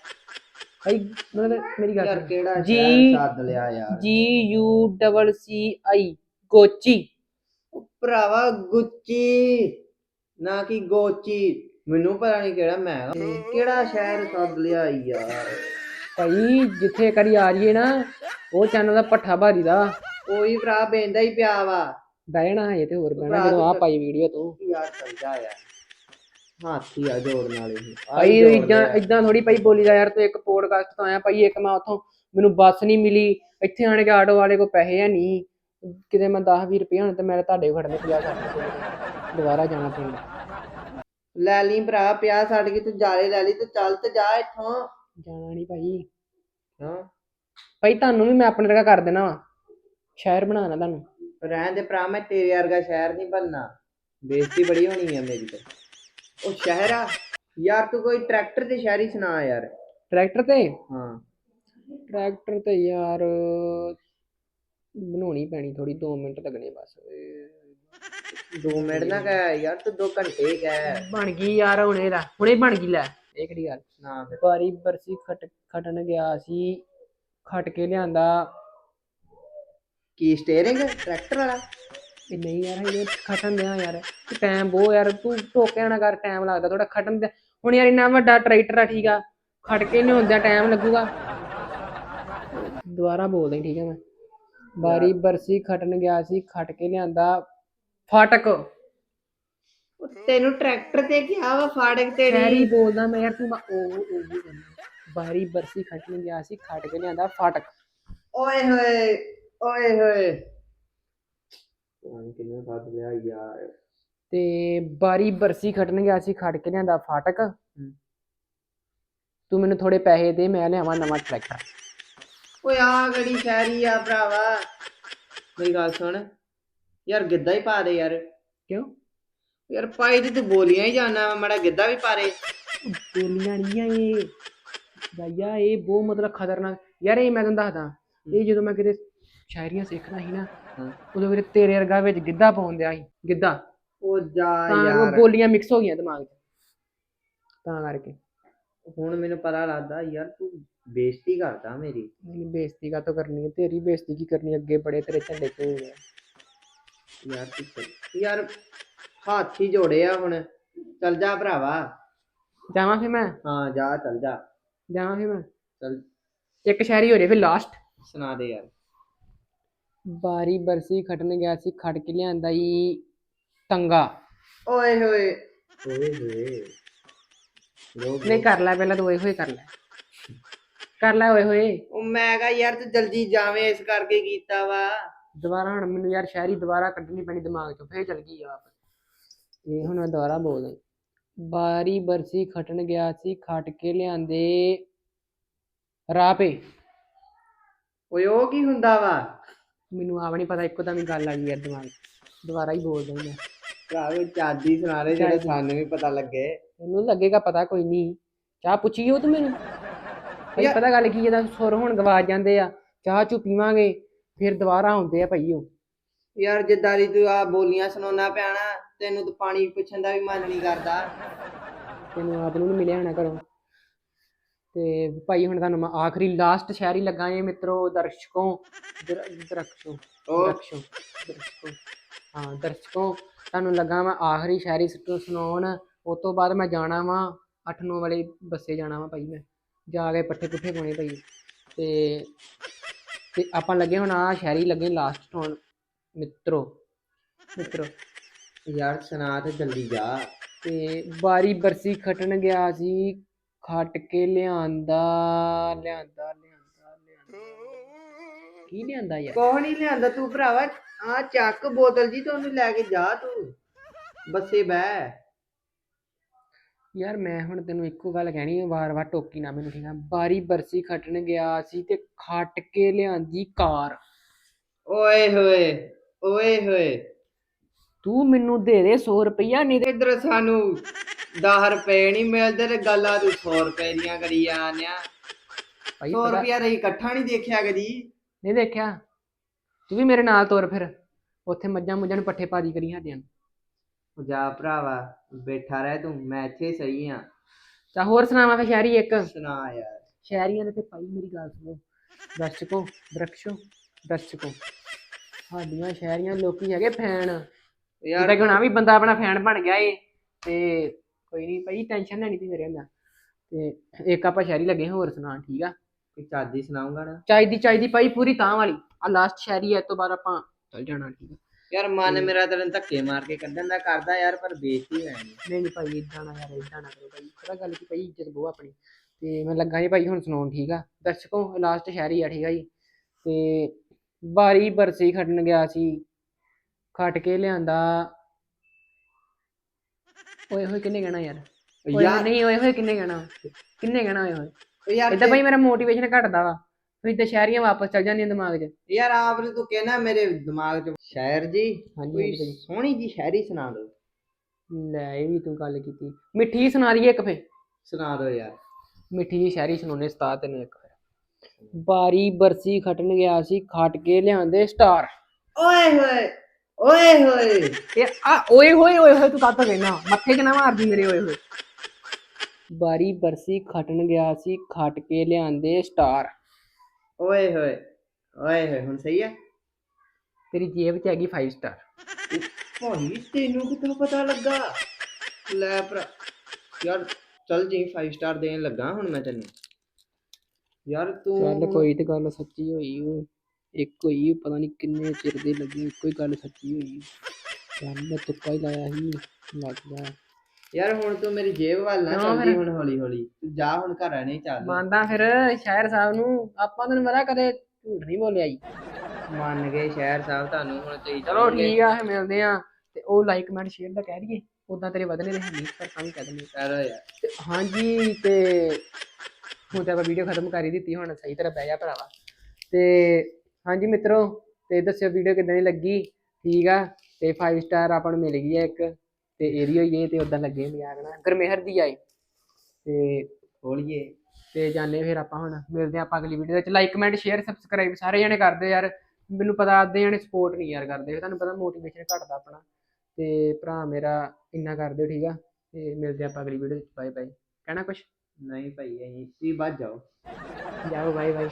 ਭਾਈ ਮਤਲਬ ਮੇਰੀ ਗੱਲ ਯਾਰ ਸੁਣ। ਕਿਹੜਾ ਜੀ- ਸ਼ਹਿਰ ਸੱਦ ਲਿਆ ਯਾਰ। ਜੀ ਯੂ ਡਬਲ ਸੀ ਆਈ ਗੋਚੀ। ਉਹ ਭਰਾਵਾ ਗੁੱਚੀ। ਨਾ ਕਿ ਗੋਚੀ। ਮੈਨੂੰ ਪਤਾ ਨਹੀਂ ਕਿਹੜਾ ਮੈਂ ਕਿਹਾ, ਕਿਹੜਾ ਸ਼ਹਿਰ ਸੱਦ ਲਿਆ ਯਾਰ। ਭਾਈ ਜਿੱਥੇ ਕਰੀ ਆ ਰਹੀਏ ਨਾ ਉਹ ਚੈਨਲ ਦਾ ਪੱਠਾ ਭਾਰੀ ਦਾ ਉਹੀ ਭਰਾ ਬੈਂਦਾ ਹੀ ਪਿਆ ਵਾ। ਬਹਿਣਾ ਹੈ ਤੇ ਹੋਰ ਬਹਿਣਾ ਜਦੋਂ ਆ ਪਾਈ ਵੀਡੀਓ ਤੂੰ। ਯਾਰ ਚੱਲ ਜਾ ਯਾਰ। ਹਾਥੀ ਆ ਜੋੜਨ ਵਾਲੇ ਆਹ ਭਾਈ ਇਦਾਂ। ਇਦਾਂ ਥੋੜੀ ਭਾਈ ਬੋਲੀਦਾ ਯਾਰ ਤੂੰ ਇੱਕ ਪੋਡਕਾਸਟ ਤੋਂ ਆਇਆ ਭਾਈ ਇੱਕ ਮੈਂ ਉਥੋਂ ਮੈਨੂੰ ਬੱਸ ਨਹੀਂ ਮਿਲੀ ਇੱਥੇ ਆਣ ਕੇ ਆਟੋ ਵਾਲੇ ਕੋ ਪੈਸੇ ਹੈ ਨਹੀਂ। ਕਿਤੇ ਮੈਂ 10 20 ਰੁਪਏ ਹੁਣ ਤੇ ਮੇਰੇ ਤੁਹਾਡੇ ਖੜਨੇ 50 60 ਰੁਪਏ ਦੁਬਾਰਾ ਜਾਣਾ ਪਿੰਡ। ਲੈ ਲਈ ਭਰਾ ਪਿਆ ਛੱਡ ਕੇ ਤੂੰ ਜਾਲੇ ਲੈ ਲਈ ਤੇ ਚੱਲ ਤੇ ਜਾ ਇੱਥੋਂ। ਜਾਣਾ ਨਹੀਂ ਭਾਈ। ਹਾਂ। ਭਾਈ ਤੁਹਾਨੂੰ ਵੀ ਮੈਂ ਆਪਣੇ ਵਰਗਾ ਕਰ ਦੇਣਾ ਵਾ। ਸ਼ਹਿਰ ਬਣਾਉਣਾ ਤੁਹਾਨੂੰ। ਰਹਿਣ ਦੇ ਭਰਾ ਮੈਂ ਤੇਰੇ ਵਰਗਾ ਸ਼ਹਿਰ ਨਹੀਂ ਬਣਨਾ। ਬੇਇੱਜ਼ਤੀ ਬੜੀ ਹੋਣੀ ਆ ਮੇਰੀ ਤੇ। ਉਹ ਸ਼ਹਿਰ ਆ। ਯਾਰ ਤੂੰ ਕੋਈ ਟਰੈਕਟਰ ਤੇ ਸ਼ਹਿਰੀ ਸੁਣਾ ਯਾਰ। ਟਰੈਕਟਰ ਤੇ? ਹਾਂ। ਟਰੈਕਟਰ ਤੇ ਯਾਰ ਬਣਾਉਣੀ ਪੈਣੀ ਥੋੜੀ 2 ਮਿੰਟ ਲੱਗਣੇ ਬਸ। 2 ਮਿੰਟ ਨਾ ਕਹਿ ਯਾਰ ਤੂੰ 2 ਘੰਟੇ ਕਹਿ। ਬਣ ਗਈ ਯਾਰ ਹੁਣੇ ਦਾ ਹੁਣੇ ਬਣ ਗਈ ਲੈ। ਇਹ ਕਿਹੜੀ ਗੱਲ? ਨਾ ਫਿਰ। ਬਾਰੀ ਬਰਸੀ ਖਟ ਖਟਣ ਗਿਆ ਸੀ ਖਟ ਕੇ ਲਿਆਂਦਾ। ਕੀ ਸਟੀਅਰਿੰਗ ਟਰੈਕਟਰ ਵਾਲਾ? ਇਹ ਨਹੀਂ ਯਾਰ ਇਹ ਖਟਣ ਦਿਆ ਯਾਰ ਟਾਈਮ ਬਹੁ ਯਾਰ ਤੂੰ ਟੋਕਿਆ ਨਾ ਕਰ ਟਾਈਮ ਲੱਗਦਾ ਥੋੜਾ ਖਟਣ ਦੇ ਹੁਣ ਯਾਰ ਇੰਨਾ ਵੱਡਾ ਟਰੈਕਟਰ ਆ ਠੀਕ ਆ ਖਟ ਕੇ ਨਹੀਂ ਹੁੰਦਿਆ ਟਾਈਮ ਲੱਗੂਗਾ। ਦੁਬਾਰਾ ਬੋਲਦਾ ਠੀਕ ਹੈ ਮੈਂ। ਬਾਰੀ ਬਰਸੀ ਖਟਣ ਗਿਆ ਸੀ ਖਟ ਕੇ ਲਿਆਂਦਾ ਫਾਟਕ। ਤੈਨੂੰ ਟਰੈਕਟਰ ਤੇ ਕਿਹਾ ਵਾ ਫਾੜਕ ਸ਼ਹਿਰੀ ਤੇਰੀ ਬੋਲਦਾ ਮੈਂ ਯਾਰ ਤੂੰ ਉਹ ਉਹ। ਬਾਰੀ ਬਰਸੀ ਖਟਣ ਗਿਆ ਸੀ ਖਟ ਕੇ ਲਿਆਂਦਾ ਫਾਟਕ। ਓਏ ਹੋਏ ਓਏ ਹੋਏ। ਉਹ ਕਿੰਨੇ ਬਾਦ ਲਿਆ ਯਾਰ ਤੇ ਬਾਰੀ ਬਰਸੀ ਖਟਣ ਗਿਆ ਸੀ ਖਟ ਕੇ ਲਿਆਂਦਾ ਫਾਟਕ। ਤੂੰ ਮੈਨੂੰ ਥੋੜੇ ਪੈਸੇ ਦੇ ਮੈਂ ਲਿਆਵਾਂ ਨਵਾਂ ਟਰੈਕਟਰ। ਓਏ ਆ ਗੜੀ ਸ਼ਹਿਰੀ ਆ ਭਰਾਵਾ। ਮੇਰੀ ਗੱਲ ਸੁਣ। ਯਾਰ ਗਿੱਧਾ ਹੀ ਪਾ ਦੇ ਯਾਰ। ਕਿਉਂ? ਯਾਰ ਪਾਈ ਤੇ ਤੂੰ ਬੋਲੀਆਂ ਹੀ ਜਾਣਾ ਮੜਾ ਗਿੱਧਾ ਵੀ ਪਾ ਦੇ। ਬੋਲੀਆਂ ਨਹੀਂ ਆ ਇਹ। ਭਈਆ ਇਹ ਬਹੁਤ ਮਤਲਬ ਖਤਰਨਾਕ। ਯਾਰ ਇਹ ਮੈਂ ਤੁਹਾਨੂੰ ਦੱਸਦਾ। ਇਹ ਜਦੋਂ ਮੈਂ ਕਿਤੇ ਸ਼ਾਇਰੀਆਂ ਸਿੱਖਦਾ ਸੀ ਨਾ। ਉਦੋਂ ਮੇਰੇ ਤੇਰੇ ਵਰਗਾ ਵਿੱਚ ਗਿੱਧਾ ਪਾਉਣ ਦਿਆ ਸੀ ਗਿੱਧਾ। ਉਹ ਜਾ ਤਾਂ ਉਹ ਯਾਰ ਬੋਲੀਆਂ ਮਿਕਸ ਹੋ ਗਈਆਂ ਦਿਮਾਗ 'ਚ। ਤਾਂ ਕਰਕੇ। ਹੁਣ ਮੈਨੂੰ ਪਤਾ ਲੱਗਦਾ ਯਾਰ ਤੂੰ ਬੇਇੱਜ਼ਤੀ ਕਰਦਾ ਮੇਰੀ। ਨਹੀਂ ਬੇਇੱਜ਼ਤੀ ਕਾ ਕਰਨੀ ਹੈ? ਤੇਰੀ ਬੇਇੱਜ਼ਤੀ ਕੀ ਕਰਨੀ ਅੱਗੇ ਬੜੇ ਤੇਰੇ ਝੰਡੇ ਗਿਆ ਯਾਰ ਤੂੰ ਯਾਰ ਹੱਥ ਹੀ ਜੋੜੇ ਆ ਹੁਣ। ਚੱਲ ਜਾ ਭਰਾਵਾ। ਜਾਵਾਂ ਫਿਰ ਮੈਂ? ਹਾਂ ਜਾ ਚੱਲ ਜਾ। ਜਾਵਾਂ ਫਿਰ ਮੈਂ? ਚੱਲ। ਇੱਕ ਸ਼ਾਇਰੀ ਹੋ ਰਹੀ ਫਿਰ ਲਾਸਟ ਸੁਣਾ ਦੇ ਯਾਰ। ਬਾਰੀ ਬਰਸੀ ਖਟਣ ਗਿਆ ਸੀ ਖੜ ਕੇ ਲਿਆਂਦਾ ਈ ਤੰਗਾ। ਓਏ ਹੋਏ। ਓਏ ਹੋਏ। ਨਹੀਂ ਕਰ ਲੈ ਪਹਿਲਾਂ ਤੂੰ ਓਏ ਹੋਏ ਕਰ ਲੈ। ਕਰ ਲੈ ਓਏ ਹੋਏ। ਉਹ ਮੈਂ ਕਹਾ ਯਾਰ ਤੂੰ ਜਲਦੀ ਜਾਵੇਂ ਇਸ ਕਰਕੇ ਕੀਤਾ ਵਾ। ਦੁਬਾਰਾ ਹੁਣ ਮੈਨੂੰ ਯਾਰ ਸ਼ਾਇਰੀ ਦੁਬਾਰਾ ਕੱਢਣੀ ਪੈਣੀ ਦਿਮਾਗ ਚੋਂ ਫੇਰ ਚਲ ਗਈ ਆਪ ਇਹ ਹੁਣ ਮੈਂ ਦੁਬਾਰਾ ਬੋਲਦਾ ਬਾਰੀ ਬਰਸੀ ਖਟਣ ਗਿਆ ਸੀ ਖਟ ਕੇ ਲਿਆਂਦੇ ਰਾਪੇ ਓਏ ਉਹ ਕੀ ਹੁੰਦਾ ਵਾ? ਮੈਨੂੰ ਆਪ ਨਹੀਂ ਪਤਾ ਇੱਕੋ ਦਮ ਹੀ ਗੱਲ ਆ ਗਈ ਯਾਰ ਦਿਮਾਗ 'ਚ। ਦੁਬਾਰਾ ਹੀ ਬੋਲਦਾ ਮੈਂ। ਭਰਾ ਕੋਈ ਚਾਦੀ ਸੁਣਾ ਦੇ ਜਿਹੜਾ ਸਾਨੂੰ ਵੀ ਪਤਾ ਲੱਗੇ। ਤੈਨੂੰ ਲੱਗੇਗਾ ਪਤਾ ਕੋਈ ਨਹੀਂ ਚਾਹ ਪੁੱਛੀਓ ਤੂੰ ਮੈਨੂੰ? ਭਾਈ ਯਾਰ- ਪਤਾ ਗੱਲ ਕੀ ਇਹਦਾ ਸੁਰ ਹੁਣ ਗਵਾਚ ਜਾਂਦੇ ਆ। ਚਾਹ ਚੂ ਪੀਵਾਂਗੇ ਫਿਰ ਦੁਬਾਰਾ ਆਉਂਦੇ ਆ ਭਾਈ ਉਹ। ਯਾਰ ਜਿੱਦਾਂ ਦੀ ਤੂੰ ਆ ਬੋਲੀਆਂ ਸੁਣਾਉਣਾ ਪਿਆਣਾ ਤੈਨੂੰ ਤਾਂ ਪਾਣੀ ਪੁੱਛਣ ਦਾ ਵੀ ਮਨ ਨਹੀਂ ਕਰਦਾ। ਤੈਨੂੰ ਆਪ ਨੂੰ ਨੀ ਮਿਲਿਆ ਹੋਣਾ ਘਰੋਂ। ਤੇ ਭਾਈ ਹੁਣ ਤੁਹਾਨੂੰ ਮੈਂ ਆਖਰੀ ਲਾਸਟ ਸ਼ਾਇਰੀ ਲੱਗਾ ਏ ਮਿੱਤਰੋ ਦਰਸ਼ਕੋ ਦਰ- ਦਰਸ਼ਕੋ ਦਰਸ਼ਕੋ। ਹਾਂ ਦਰਸ਼ਕੋ ਤੁਹਾਨੂੰ ਲੱਗਾ ਮੈਂ ਆਖਰੀ ਸ਼ਾਇਰੀ ਸੁਣਾਉਣ ਉਸ ਤੋਂ ਬਾਅਦ ਮੈਂ ਜਾਣਾ ਵਾਂ 8-9 ਵਾਲੇ ਬੱਸੇ ਜਾਣਾ ਵਾਂ ਭਾਈ ਮੈਂ ਜਾ ਕੇ ਪੱਠੇ ਪੁੱਠੇ ਪਾਉਣੇ ਭਾਈ। ਤੇ ਤੇ ਆਪਾਂ ਲੱਗੇ ਹੁਣ ਆ ਸ਼ਹਿਰੀ ਲੱਗੇ ਲਾਸਟ ਹੁਣ ਮਿੱਤਰੋ ਮਿੱਤਰੋ। ਯਾਰ ਸੁਣਾ ਤੇ ਜਲਦੀ ਜਾ। ਤੇ ਬਾਰੀ ਬਰਸੀ ਖਟਣ ਗਿਆ ਸੀ ਖੱਟ ਕੇ ਲਿਆਂਦਾ ਲਿਆਂਦਾ ਲਿਆਂਦਾ ਲਿਆਂਦਾ। ਕੀ ਲਿਆਂਦਾ ਯਾਰ? ਕੋਹ ਨਹੀਂ ਲਿਆਂਦਾ ਤੂੰ ਭਰਾਵਾ ਆ ਚੱਕ ਬੋਤਲ ਜੀ ਤੂੰ ਲੈ ਕੇ ਜਾ ਤੂੰ। ਬੱਸੇ ਬਹਿ। ਯਾਰ ਮੈਂ ਹੁਣ ਤੈਨੂੰ ਇੱਕੋ ਗੱਲ ਕਹਿਣੀ ਹੈ ਵਾਰ-ਵਾਰ ਟੋਕੀ ਨਾ ਮੈਨੂੰ ਠੀਕ ਆ। ਬਾਰੀ ਬਰਸੀ ਖਟਣ ਗਿਆ ਸੀ ਤੇ ਖੱਟ ਕੇ ਲਿਆਂਦੀ ਕਾਰ। ਓਏ ਹੋਏ ਓਏ ਹੋਏ। ਤੂੰ ਮੈਨੂੰ ਦੇ ਦੇ 100 ਰੁਪਈਆ ਨਹੀਂ ਤੇ ਇਧਰ ਸਾਨੂੰ? 10 ਰੁਪਏ ਨਹੀਂ ਮਿਲਦੇ ਤੇ ਗੱਲਾਂ ਤੂੰ 100 ਰੁਪਏ ਦੀਆਂ ਕਰੀ ਜਾਂਦਿਆ। ਭਾਈ 100 ਪਤਾ- ਰੁਪਿਆ ਰਹੀ ਇਕੱਠਾ ਨਹੀਂ ਦੇਖਿਆ ਕਦੀ? ਨਹੀਂ ਦੇਖਿਆ। ਤੂੰ ਵੀ ਮੇਰੇ ਨਾਲ ਤੁਰ ਫਿਰ। ਉੱਥੇ ਮੱਝਾਂ ਮੁੱਝਾਂ ਨੂੰ ਪੱਠੇ ਪਾਦੀ ਕਰੀ ਸਾਡਿਆਂ ਨੂੰ ਉਹ ਜਾ ਭਰਾਵਾ ਬੈਠਾ ਰਹਿ ਤੂੰ ਮੈਂ ਇੱਥੇ ਸਹੀ ਆ। ਚਾ ਹੋਰ ਸੁਣਾਵਾਂ ਫੇ ਸ਼ਹਿਰੀ ਇੱਕ। ਸੁਣਾ ਯਾਰ। ਸ਼ਹਿਰੀਆਂ ਦੇ ਤੇ ਭਾਈ ਮੇਰੀ ਗੱਲ ਸੁਣੋ। ਦਰਸ਼ਕੋ ਦਰਸ਼ਕੋ ਦਰਸ਼ਕੋ ਸਾਡੀਆਂ ਸ਼ਹਿਰੀਆਂ ਲੋਕੀ ਹੈਗੇ ਫੈਨ। ਯਾਰ ਹੁਣ ਆ ਵੀ ਬੰਦਾ ਆਪਣਾ ਫੈਨ ਬਣ ਗਿਆ ਏ ਤੇ ਕੋਈ ਨਹੀਂ ਭਾਈ ਟੈਨਸ਼ਨ ਲੈਣੀ ਤੀ ਮੇਰੇ ਹੁੰਦਾ ਤੇ ਇੱਕ ਆਪਾਂ ਸ਼ਹਿਰੀ ਲੱਗੇ ਹੋਰ ਸੁਣਾ ਠੀਕ ਆ? ਕੋਈ ਚਾਦੀ ਸੁਣਾਉਂਗਾ ਨਾ? ਚਾਹੀਦੀ ਚਾਹੀਦੀ ਭਾਈ ਪੂਰੀ ਤਾਂ ਵਾਲੀ। ਆ ਲਾਸਟ ਹੈ ਇਹ ਤੋਂ ਬਾਅਦ ਆਪਾਂ ਚੱਲ ਜਾਣਾ ਠੀਕ ਆ? ਯਾਰ ਮਨ ਮੇਰਾ ਤੈਨੂੰ ਧੱਕੇ ਮਾਰ ਕੇ ਕੱਢਣ ਦਾ ਕਰਦਾ ਯਾਰ ਪਰ ਬੇਇੱਜ਼ਤੀ ਹੋਣੀ ਨਹੀਂ ਨਹੀਂ ਭਾਈ ਇਦਾਂ ਨਾ ਯਾਰ ਇਦਾਂ ਨਾ ਕਰੋ ਭਾਈ। ਪਤਾ ਗੱਲ ਕੀ ਭਾਈ ਇੱਜ਼ਤ ਬਹੁ ਆਪਣੀ। ਤੇ ਮੈਂ ਲੱਗਾ ਜੀ ਭਾਈ ਹੁਣ ਸੁਣਾਉਣ ਠੀਕ ਆ? ਦਰਸ਼ਕੋ ਲਾਸਟ ਸ਼ਹਿਰੀ ਆ ਠੀਕ ਆ ਜੀ। ਤੇ ਬਾਰੀ ਬਰਸੀ ਖੱਟਣ ਗਿਆ ਸੀ। ਖੱਟ ਕੇ ਲਿਆਂਦਾ ਓਏ ਹੋਏ ਕਿੰਨੇ ਕਹਿਣਾ ਯਾਰ। ਯਾਰ। ਨਹੀਂ ਓਏ ਹੋਏ ਕਿੰਨੇ ਕਹਿਣਾ ਕਿੰਨੇ ਕਹਿਣਾ ਓਏ ਹੋਏ। ਯਾਰ ਇਦਾਂ ਭਾਈ ਮੇਰਾ ਮੋਟੀਵੇਸ਼ਨ ਘਟਦਾ ਵਾ। ਫਿਰ ਤੇ ਸ਼ਹਿਰੀਆਂ ਵਾਪਸ ਚੱਲ ਜਾਂਦੀਆਂ ਦਿਮਾਗ 'ਚ। ਯਾਰ ਆਪ ਨੇ ਤੂੰ ਕਹਿਣਾ ਮੇਰੇ ਦਿਮਾਗ 'ਚ ਸ਼ਾਇਰ ਜੀ ਹਾਂਜੀ ਕੋਈ। ਸੋਹਣੀ ਜੀ ਸ਼ਾਇਰੀ ਸੁਣਾ ਦੋ ਲੈ ਇਹ ਵੀ ਤੂੰ ਗੱਲ ਕੀਤੀ। ਮਿੱਠੀ ਸੁਣਾ ਦਈਏ ਇੱਕ ਫੇ ਸੁਣਾ ਦੋ ਯਾਰ। ਮਿੱਠੀ ਜੀ ਸ਼ਾਇਰੀ ਸੁਣਾਉਣੇ ਉਸਤਾਦ ਤੈਨੂੰ ਇੱਕ ਬਾਰੀ ਬਰਸੀ ਖਟਣ ਗਿਆ ਸੀ ਖਟ ਕੇ ਲਿਆਂਦੇ ਸਟਾਰ। ਓਏ ਹੋਏ। ਓਏ ਹੋਏ। ਇਹ ਆ ਓਏ ਹੋਏ ਓਏ ਹੋਏ ਤੂੰ ਕਾਹਤੋਂ ਕਹਿਣਾ ਮੱਥੇ 'ਚ ਨਾ ਮਾਰਦੀ ਮੇਰੇ ਓਏ ਹੋਏ। ਬਾਰੀ ਬਰਸੀ ਖਟਣ ਗਿਆ ਸੀ ਖਟ ਕੇ ਲਿਆਂਦੇ ਸਟਾਰ। ਓਏ ਹੋਏ ਓਏ ਹੋਏ ਹੁਣ ਸਹੀ ਹੈ ਤੇਰੀ ਜੇਬ 'ਚ ਹੈਗੀ 5 ਸਟਾਰ ਭਾਈ ਤੈਨੂੰ ਕਿੱਥੋਂ ਪਤਾ ਲੱਗਾ? ਲੈ ਭਰਾ ਯਾਰ ਚੱਲ ਜੀ 5 ਸਟਾਰ ਦੇਣ ਲੱਗਾ ਹੁਣ ਮੈਂ ਤੈਨੂੰ। ਯਾਰ ਤੂੰ ਚੱਲ ਕੋਈ ਤੇ ਗੱਲ ਸੱਚੀ ਹੋਈ ਉਹ ਇੱਕ ਹੋਈ ਪਤਾ ਨਹੀਂ ਕਿੰਨੇ ਚਿਰ ਦੀ ਲੱਗੀ ਇੱਕੋ ਹੀ ਗੱਲ ਸੱਚੀ ਹੋਈ। ਚੱਲ ਮੈਂ ਤੁੱਕਾ ਹੀ ਲਾਇਆ ਸੀ ਲੱਗ ਗਿਆ। ਯਾਰ ਹੁਣ ਤੂੰ ਮੇਰੀ ਜੇਬ ਵੱਲ ਨਾ ਚੱਲਦੀ ਫਿਰ? ਹੁਣ ਹੌਲੀ ਹੌਲੀ। ਤੂੰ ਜਾ ਹੁਣ ਘਰ ਨਹੀਂ ਚੱਲ ਮੰਨਦਾ ਫਿਰ ਸ਼ਾਇਰ ਸਾਹਿਬ ਨੂੰ। ਆਪਾਂ ਤੈਨੂੰ ਪਤਾ ਕਦੇ ਝੂਠ ਨਹੀਂ ਬੋਲਿਆ ਜੀ। ਮੰਨ ਗਏ ਸ਼ਹਿਰ ਸਾਹਿਬ ਤੁਹਾਨੂੰ ਹੁਣ ਤੁਸੀਂ ਚਲੋ। ਠੀਕ ਆ ਫਿਰ ਮਿਲਦੇ ਆ। ਤੇ ਉਹ ਲਾਈਕ ਕਮੈਂਟ ਸ਼ੇਅਰ ਦਾ ਕਹਿ ਦਈਏ। ਉਦਾਂ ਤੇਰੇ ਵਧਨੇ ਦੇ ਨਹੀਂ ਪਰ ਤਾਂ ਵੀ ਕਹਿ ਦਿੰਦੇ ਕਰੋ ਯਾਰ। ਤੇ ਹਾਂਜੀ ਤੇ ਹੁਣ ਤੇ ਆਪਾਂ ਵੀਡੀਓ ਖਤਮ ਕਰ ਹੀ ਦਿੱਤੀ ਹੁਣ ਸਹੀ ਤਰ੍ਹਾਂ ਬਹਿ ਜਾ ਭਰਾਵਾ। ਤੇ ਹਾਂਜੀ ਮਿੱਤਰੋ ਤੇ ਦੱਸਿਓ ਵੀਡੀਓ ਕਿਦਾਂ ਦੀ ਲੱਗੀ? ਠੀਕ ਆ? ਤੇ 5 ਸਟਾਰ ਆਪਾਂ ਨੂੰ ਮਿਲ ਗਈ ਹੈ ਇੱਕ ਤੇ ਏਰੀਆ ਹੀ ਇਹ ਤੇ ਉਦਾਂ ਲੱਗੇ ਮਜ਼ਾਕ ਨਾ ਗਰਮੇਹਰ ਦੀ ਆਏ ਤੇ ਖੋਲੀਏ। ਤੇ ਜਾਣੇ ਫਿਰ ਆਪਾਂ ਹੁਣ ਮਿਲਦੇ ਹਾਂ ਆਪਾਂ ਅਗਲੀ ਵੀਡੀਓ ਵਿੱਚ। ਲਾਈਕ ਕਮੈਂਟ ਸ਼ੇਅਰ ਸਬਸਕ੍ਰਾਈਬ ਸਾਰੇ ਜਣੇ ਕਰਦੇ ਯਾਰ। ਮੈਨੂੰ ਪਤਾ ਆਦੇ ਜਣੇ ਸਪੋਰਟ ਨਹੀਂ ਯਾਰ ਕਰਦੇ। ਤੁਹਾਨੂੰ ਪਤਾ ਮੋਟੀਵੇਸ਼ਨ ਘਟਦਾ ਆਪਣਾ। ਤੇ ਭਰਾ ਮੇਰਾ ਇੰਨਾ ਕਰ ਦਿਓ ਠੀਕ ਆ? ਤੇ ਮਿਲਦੇ ਹਾਂ ਆਪਾਂ ਅਗਲੀ ਵੀਡੀਓ ਵਿੱਚ। ਬਾਏ ਬਾਏ ਕਹਿਣਾ ਕੁਛ? ਨਹੀਂ ਭਾਈ ਅਸੀਂ ਤੁਸੀਂ ਵੱਜ ਜਾਓ। ਜਾਓ ਬਾਏ ਬਾਏ